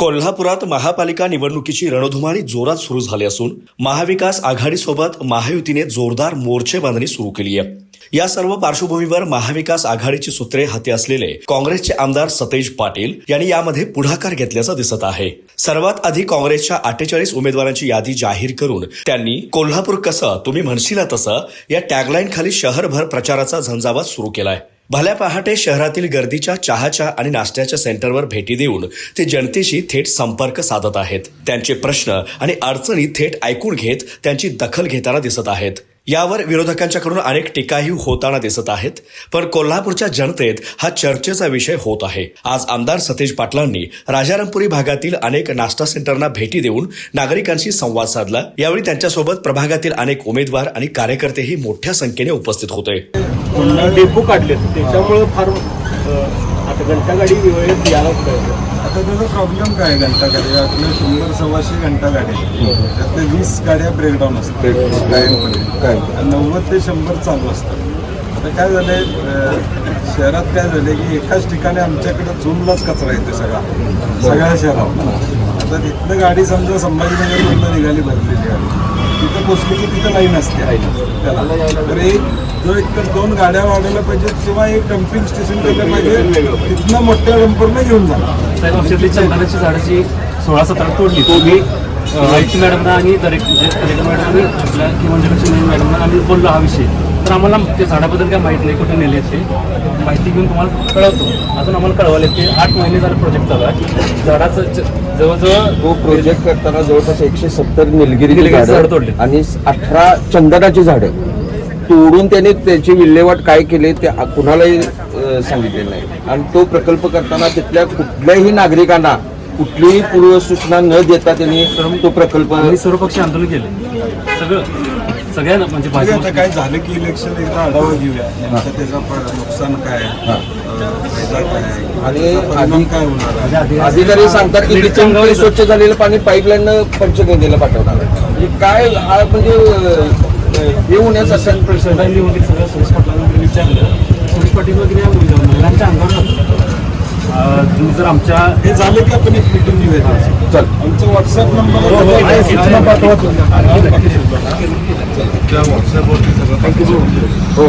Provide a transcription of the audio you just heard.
कोल्हापुरात महापालिका निवडणुकीची रणधुमाळी जोरात सुरू झाली असून महाविकास आघाडीसोबत महायुतीने जोरदार मोर्चे बांधणी सुरू केली आहे. या सर्व पार्श्वभूमीवर महाविकास आघाडीची सूत्रे हाती असलेले काँग्रेसचे आमदार सतेज पाटील यांनी यामध्ये पुढाकार घेतल्याचं दिसत आहे. सर्वात आधी काँग्रेसच्या अठ्ठेचाळीस उमेदवारांची यादी जाहीर करून त्यांनी कोल्हापूर कसं तुम्ही म्हणशीला तसं या टॅगलाईन खाली शहरभर प्रचाराचा झंझावात सुरू केलाय. भल्या पहाटे शहरातील गर्दीच्या चहाच्या आणि नाश्त्याच्या सेंटरवर भेटी देऊन ते जनतेशी थेट संपर्क साधत आहेत. त्यांचे प्रश्न आणि अडचणी थेट ऐकून घेत त्यांची दखल घेताना दिसत आहेत. यावर विरोधकांच्याकडून अनेक टीकाही होताना दिसत आहेत. पण कोल्हापूरच्या जनतेत हा चर्चेचा विषय होत आहे. आज आमदार सतेज पाटलांनी राजारामपुरी भागातील अनेक नाश्ता सेंटरना भेटी देऊन नागरिकांशी संवाद साधला. यावेळी त्यांच्यासोबत प्रभागातील अनेक उमेदवार आणि कार्यकर्तेही मोठ्या संख्येने उपस्थित होते. डेपो काढले त्याच्यामुळं फार आता घंटा गाडी वेळेत यायलाच पाहिजे. आता त्याचा प्रॉब्लेम काय घंटा गाडी आपल्या शंभर सव्वाशे घंटा गाडी. त्यातल्या वीस गाड्या ब्रेकडाऊन असतात. आणि नव्वद ते शंभर चालू असतात. आता काय झालंय? शहरात काय झालंय की एकाच ठिकाणी आमच्याकडे झूमलाच कचरा येते सगळा. सगळ्या शहरात. आता तिथनं गाडी समजा संभाजीनगरमधनं निघाली भरलेली आहे. तिथं पोचली की तिथं लाईन असते त्याला. तर एक जो एक तर दोन गाड्या वाढवल्या पाहिजेत किंवा एक डम्पिंग स्टेशन केलं पाहिजे तिथनं मोठ्या डंपरनं घेऊन जाणार झाडाची सोळा सतरा तोडली. तो मी आयटी मॅडमना आणि दरेक म्हणजे कलेक्टर मॅडम आणि आपल्या किंवा मॅडमना आम्ही बोललो हा विषय. तर आम्हाला त्या झाडाबद्दल काय माहीत नाही कुठे नेले ते. माहिती घेऊन तुम्हाला कळवतो. अजून आम्हाला कळवाले ते आठ महिने झाले प्रोजेक्ट चालू आहे. झाडाचं ज- जवळजवळ तो प्रोजेक्ट करताना जवळपास एकशे सत्तर निलगिरी झाडं तोडली. आणि अठरा चंदनाची झाडं. तोडून त्याने त्याची विल्हेवाट काय केली ते कुणालाही अं, सांगितलेलं नाही. आणि तो प्रकल्प करताना तिथल्या कुठल्याही नागरिकांना कुठलीही पूर्वसूचना न देता त्यांनी तो प्रकल्प सर्वपक्षीय आंदोलन केले. सगळं सगळ्यांना म्हणजे आता काय झालं की इलेक्शन एकदा आढावा घेऊया. नेमकं त्याचा नुकसान काय? फायदा आणि आधी- काय होणार आहे? अधिकारी सांगतात की किचनमध्ये स्वच्छ झालेलं पाणी पाईपलाईन पंचगंगेला पाठवणार आहे. म्हणजे काय हा म्हणजे हे होण्याचा सगळं सुरेश पाटलांना वगैरे विचारलं. सुरेश पाटील वगैरे तुम्ही जर आमच्या हे झालं की आपण एक मिटिंग घेऊया. चल. आमचा व्हॉट्सअप नंबर सूचना पाठवा व्हॉट्सअपवरती सगळं.